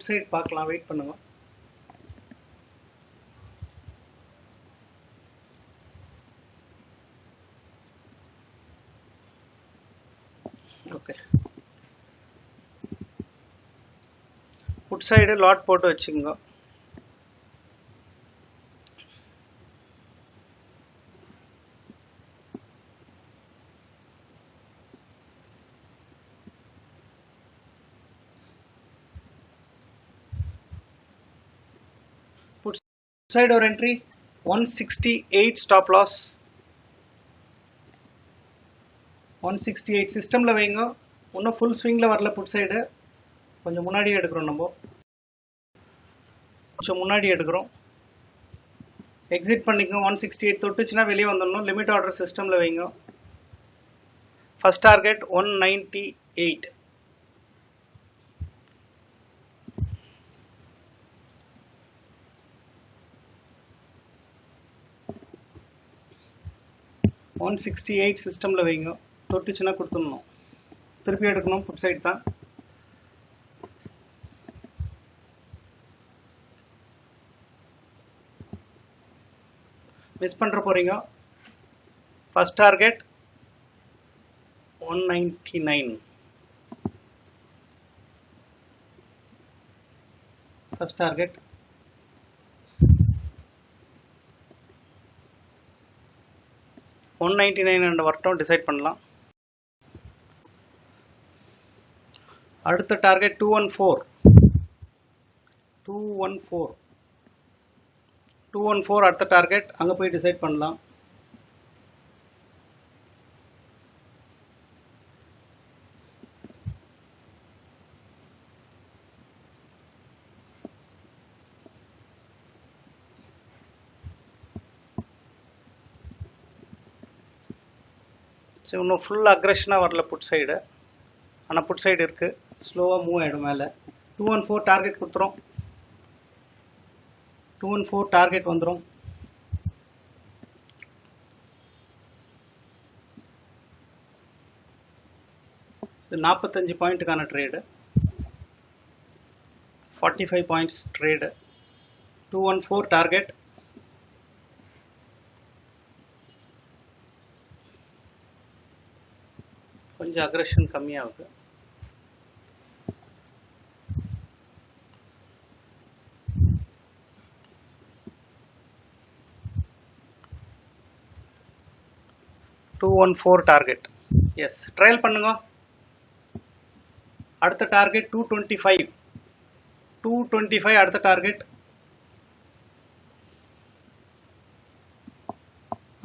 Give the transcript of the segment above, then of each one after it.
Put side பார்க்கலாம் wait பண்ணுங்க. Okay put side lot போட்டு வச்சுக்கோங்க. Side or entry 168 stop loss. 168 சிஸ்டமில் வைங்க. இன்னும் ஃபுல் ஸ்விங்கில் வரல புட் சைடு கொஞ்சம் முன்னாடியே எடுக்கிறோம் நம்ம. கொஞ்சம் முன்னாடி எடுக்கிறோம். எக்ஸிட் பண்ணிக்கோங்க. ஒன் சிக்ஸ்டி எயிட் தொட்டுச்சுன்னா வெளியே வந்துடணும். லிமிட் ஆர்டர் சிஸ்டமில் வைங்க. First target one ninety eight one sixty eight சிஸ்டமில் வைங்க தொட்டுச்சுன்னா கொடுத்துடணும் திருப்பி எடுக்கணும் புட் சைடு தான் மிஸ் பண்ணுற போகிறீங்க first target one ninety nine first target one ninety nine என்ற வரட்டும் டிசைட் பண்ணலாம். அடுத்த target two one four two one four two one four அடுத்த டார்கெட் அங்கே போய் டிசைட் பண்ணலாம். சரி இன்னும் ஃபுல் அக்ரெஷனாக வரல புட் சைடு ஆனால் புட் சைடு இருக்குது ஸ்லோவாக மூவ் ஆகிடும் மேலே. டூ ஒன் ஃபோர் டார்கெட் கொடுத்துரும். டூ ஒன் ஃபோர் டார்கெட் வந்துடும் நாற்பத்தஞ்சு பாயிண்ட்டுக்கான trade forty five points trade two one four target கொஞ்சம் அக்ரஷன் கம்மியாகுது. Two one four target S trail பண்ணுங்க. அடுத்த target two twenty five two twenty five அடுத்த target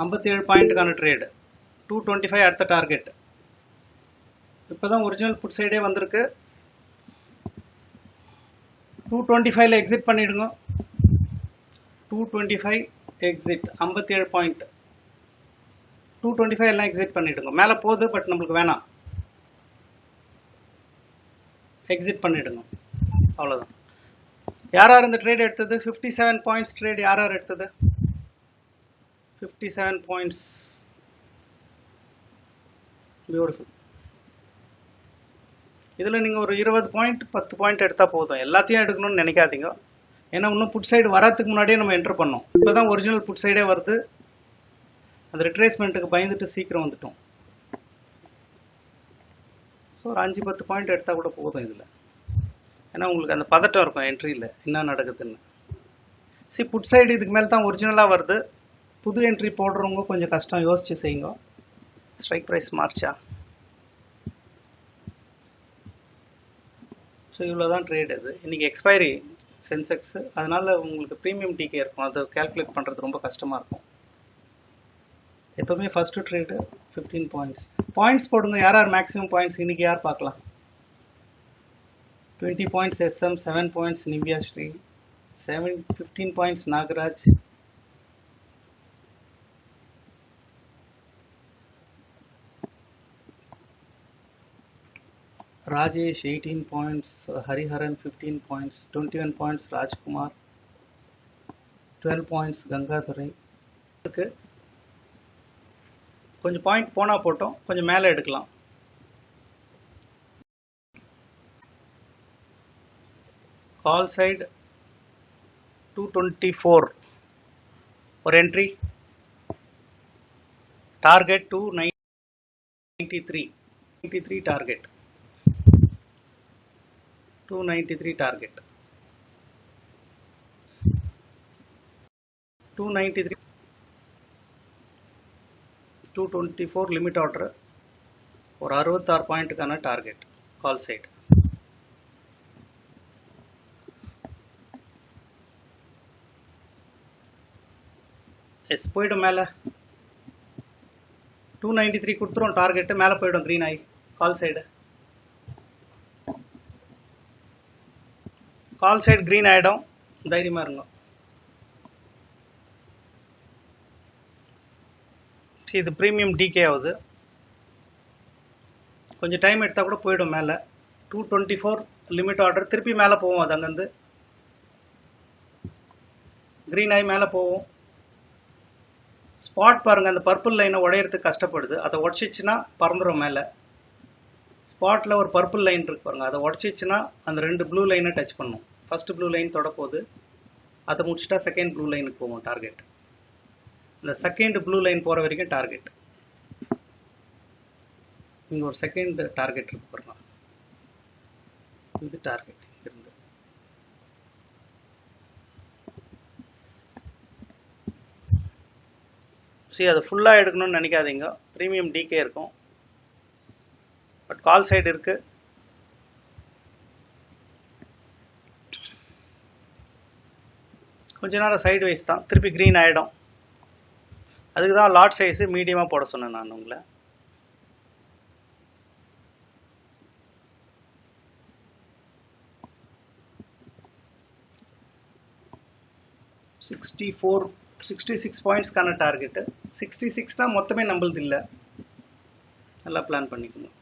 ஐம்பத்தி ஏழு பாயிண்ட்டுக்கான ட்ரேடு டூ டுவெண்ட்டி ஃபைவ் அடுத்த டார்கெட் இப்போ தான் ஒரிஜினல் புட் சைடே வந்திருக்கு. டூ டுவெண்ட்டி ஃபைவ்ல எக்ஸிட் பண்ணிடுங்க. டூ டுவெண்ட்டி ஃபைவ் எக்ஸிட் ஐம்பத்தி ஏழு பாயிண்ட் டூ டுவெண்ட்டி ஃபைவ் எல்லாம் எக்ஸிட் பண்ணிடுங்க. மேலே போகுது பட் நம்மளுக்கு வேணாம். எக்ஸிட் பண்ணிடுங்க. அவ்வளோதான் யார் யார் இந்த ட்ரேட் எடுத்தது? ஃபிஃப்டி செவன் பாயிண்ட்ஸ் ட்ரேட் யார் யார் எடுத்தது? ஃபிஃப்டி செவன் பாயிண்ட்ஸ் பியூட்டிஃபுல் இதில் நீங்கள் ஒரு இருபது பாயிண்ட் பத்து பாயிண்ட் எடுத்தால் போதும். எல்லாத்தையும் எடுக்கணும்னு நினைக்காதீங்க. ஏன்னா இன்னும் புட் சைடு வரத்துக்கு முன்னாடியே நம்ம என்ட்ரு பண்ணோம். இப்போ தான் ஒரிஜினல் புட் சைடே வருது. அந்த ரிட்ரேஸ்மெண்ட்டுக்கு பயந்துட்டு சீக்கிரம் வந்துட்டோம். ஸோ ஒரு அஞ்சு பத்து பாயிண்ட் எடுத்தால் கூட போதும் இதில். ஏன்னா உங்களுக்கு அந்த பதட்டம் இருக்கும் என்ட்ரியில் என்ன நடக்குதுன்னு. சி புட் சைடு இதுக்கு மேலே தான் ஒரிஜினலாக வருது. புது என்ட்ரி போடுறவங்க கொஞ்சம் கஷ்டம். யோசிச்சு செய்யுங்க. ஸ்ட்ரைக் ப்ரைஸ் மார்ச்சா ஸோ இவ்வளோ தான் ட்ரேட் இது இன்றைக்கி எக்ஸ்பைரி சென்செக்ஸ் அதனால் உங்களுக்கு ப்ரீமியம் டிகே இருக்கும். அதை கேல்குலேட் பண்ணுறது ரொம்ப கஷ்டமாக இருக்கும். எப்போவுமே first trade fifteen points points போடுங்க. யார் யார் மேக்ஸிமம் பாயிண்ட்ஸ் இன்றைக்கி யார் பார்க்கலாம்? Twenty points SM seven points Nivya Sri seven fifteen points Nagaraj Rajesh 18 points, uh, Hariharan 15 points, 21 points Rajkumar, 12 points Gangadharai. இருக்கு கொஞ்சம் பாயிண்ட் போனால் போட்டோம் கொஞ்சம் மேலே எடுக்கலாம். Call side two twenty four ஒரு entry target two ninety three ninety three target two ninety three target two ninety three two twenty four limit order ஒரு அறுபத்தாறு பாயிண்ட்டுக்கான டார்கெட் கால் சைடு எஸ் போயிடும் மேலே டூ நைன்டி த்ரீ கொடுத்துரும் target மேலே போயிடும் green ஆகி call side call side green ஆகிடும் தைரியமாக இருங்க. சரி இது ப்ரீமியம் டிகே ஆகுது. கொஞ்சம் டைம் எடுத்தால் கூட போயிடும் மேலே. Two twenty four limit order திருப்பி மேலே போவோம் அது அங்கேருந்து. க்ரீன் ஆகி மேலே போவோம். ஸ்பாட் பாருங்கள் அந்த பர்பிள் லைனை உடையறதுக்கு கஷ்டப்படுது. அதை உடச்சிச்சுன்னா பறந்துடும் மேலே. ஸ்பாட்டில் ஒரு பர்பிள் லைன் இருக்கு பாருங்கள் அதை உடச்சிச்சுன்னா அந்த ரெண்டு ப்ளூ லைனை டச் பண்ணும். ஃபர்ஸ்ட் ப்ளூ லைன் தொட போகுது அதை முடிச்சுட்டா செகண்ட் ப்ளூ லைனுக்கு போவோம் டார்கெட் இந்த செகண்ட் ப்ளூ லைன் போகிற வரைக்கும் டார்கெட் இங்கே ஒரு செகண்ட் டார்கெட் இருக்கு பாருங்க. இது டார்கெட் இருந்து. சரி அது ஃபுல்லாக எடுக்கணும்னு நினைக்காதீங்க. ப்ரீமியம் டிகே இருக்கும். பட் கால் சைடு இருக்கு. கொஞ்ச நேரம் சைடு வைஸ் தான். திருப்பி க்ரீன் ஆகிடும் அதுக்கு தான் லாட் சைஸு மீடியமாக போட சொன்னேன் நான் உங்களை. சிக்ஸ்டி ஃபோர் சிக்ஸ்டி சிக்ஸ் பாயிண்ட்ஸ்க்கான டார்கெட்டு சிக்ஸ்டி சிக்ஸ் தான் மொத்தமே நம்மளது இல்லை. நல்லா பிளான் பண்ணிக்கணும்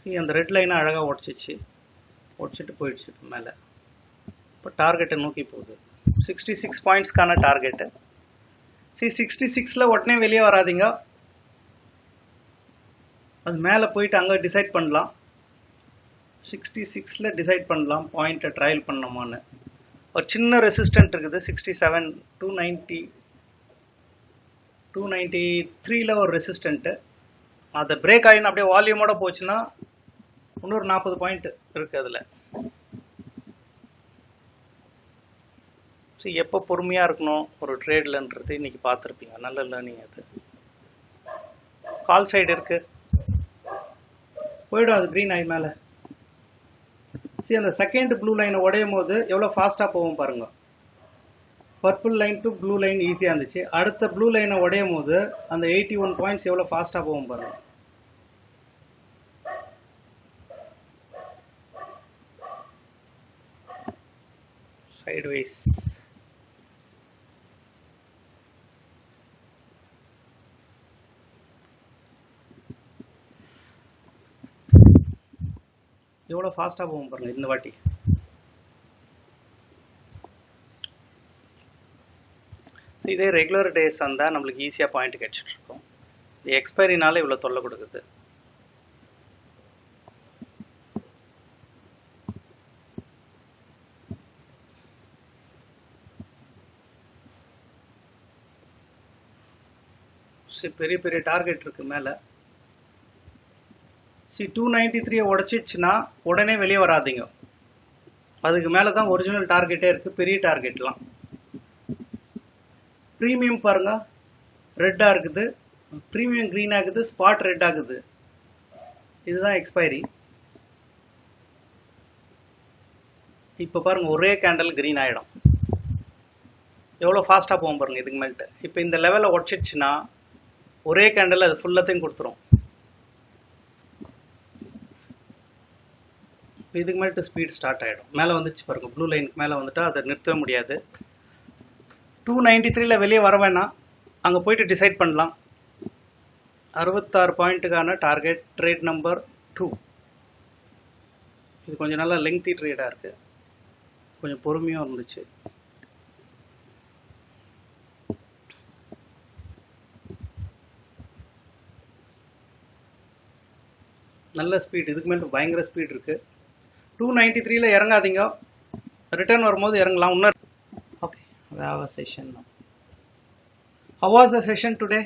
சரி அந்த ரெட் லைனை அழகாக உடச்சிச்சு உடச்சிட்டு போயிடுச்சு மேலே. இப்போ டார்கெட்டை நோக்கி போகுது. சிக்ஸ்டி சிக்ஸ் பாயிண்ட்ஸ்க்கான டார்கெட்டு சரி சிக்ஸ்டி சிக்ஸில் உடனே வெளியே வராதிங்க. அது மேலே போயிட்டு அங்கே டிசைட் பண்ணலாம். சிக்ஸ்டி சிக்ஸில் டிசைட் பண்ணலாம் பாயிண்ட்டை ட்ரையல் பண்ணோமான்னு ஒரு சின்ன ரெசிஸ்டன்ட் இருக்குது sixty seven two ninety two ninety த்ரீல ஒரு ரெசிஸ்டண்ட்டு அதை பிரேக் ஆகின்னு அப்படியே வால்யூமோட போச்சுன்னா இன்னொரு நாற்பது பாயிண்ட் இருக்குது அதில். சரி எப்போ பொறுமையாக இருக்கணும்? ஒரு ட்ரேட்லன்றது இன்னைக்கு பார்த்துருப்பீங்க. நல்ல லேர்னிங் அது. கால் சைடு இருக்கு. போயிடும் அது க்ரீன் ஐ மேலே. சரி அந்த செகண்ட் ப்ளூ லைனை உடையும் போது எவ்வளோ ஃபாஸ்ட்டாக போகும் பாருங்க. Purple line to blue line ஈஸியாக இருந்துச்சு. அடுத்த ப்ளூ லைனை உடையும் போது அந்த எயிட்டி ஒன் பாயிண்ட்ஸ் எவ்வளோ ஃபாஸ்ட்டாக போகும் பாருங்க. சைட்வைஸ் எவ்வளோ ஃபாஸ்ட்டாக போகும் பாருங்கள் இந்த வாட்டி. ஸோ இதே ரெகுலர் டேஸ் இருந்தால் நம்மளுக்கு ஈஸியாக பாயிண்ட் கிடச்சிட்டு இருக்கும் இது எக்ஸ்பைரினால இவ்வளோ தொல்லை கொடுக்குது. பெரிய பெரிய டார்கெட் இருக்கு மேலே. சி டூ நைன்டி த்ரீயை உடச்சிச்சுன்னா உடனே வெளியே வராதீங்க. அதுக்கு மேலே தான் ஒரிஜினல் டார்கெட்டே இருக்குது பெரிய டார்கெட்லாம் ப்ரீமியம் பாருங்க. ரெட்டாக இருக்குது. ப்ரீமியம் க்ரீன் ஆகுது ஸ்பாட் ரெட் ஆகுது இதுதான் எக்ஸ்பைரி இப்போ பாருங்கள் ஒரே கேண்டல் க்ரீன் ஆகிடும் எவ்வளோ ஃபாஸ்ட்டாக போகும் பாருங்கள் இதுக்கு மேல்ட்டு. இப்போ இந்த லெவலில் உடச்சிடுச்சுன்னா ஒரே கேண்டல் அது ஃபுல்லத்தையும் கொடுத்துரும். இதுக்கு மேலே ஸ்பீட் ஸ்டார்ட் ஆகிடும் மேலே வந்துச்சு பாருங்க ப்ளூ லைனுக்கு மேலே வந்துட்டா அதை நிறுத்தவே முடியாது. டூ நைன்டி த்ரீல வெளியே வர வேணாம். அங்கே போயிட்டு டிசைட் பண்ணலாம். அறுபத்தாறு பாயிண்ட்டுக்கான டார்கெட் ட்ரேட் நம்பர் டூ இது கொஞ்சம் நல்லா லெங்தி ட்ரேடாக இருக்குது கொஞ்சம் பொறுமையாக இருந்துச்சு. நல்ல ஸ்பீட் இதுக்கு மேலே பயங்கர ஸ்பீட் இருக்குது டூ நைன்டி த்ரீல இறங்காதீங்க. ரிட்டர்ன் வரும்போது இறங்கலாம். இன்னும் okay வேவ session how was the session today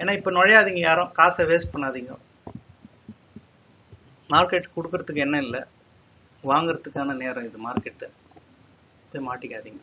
ஏன்னா இப்போ நுழையாதீங்க யாரும். காசை வேஸ்ட் பண்ணாதீங்க. மார்க்கெட் கொடுக்கறதுக்கு என்ன இல்லை? வாங்குறதுக்கான நேரம் இது. மார்க்கெட்டு போய் மாட்டிக்காதீங்க.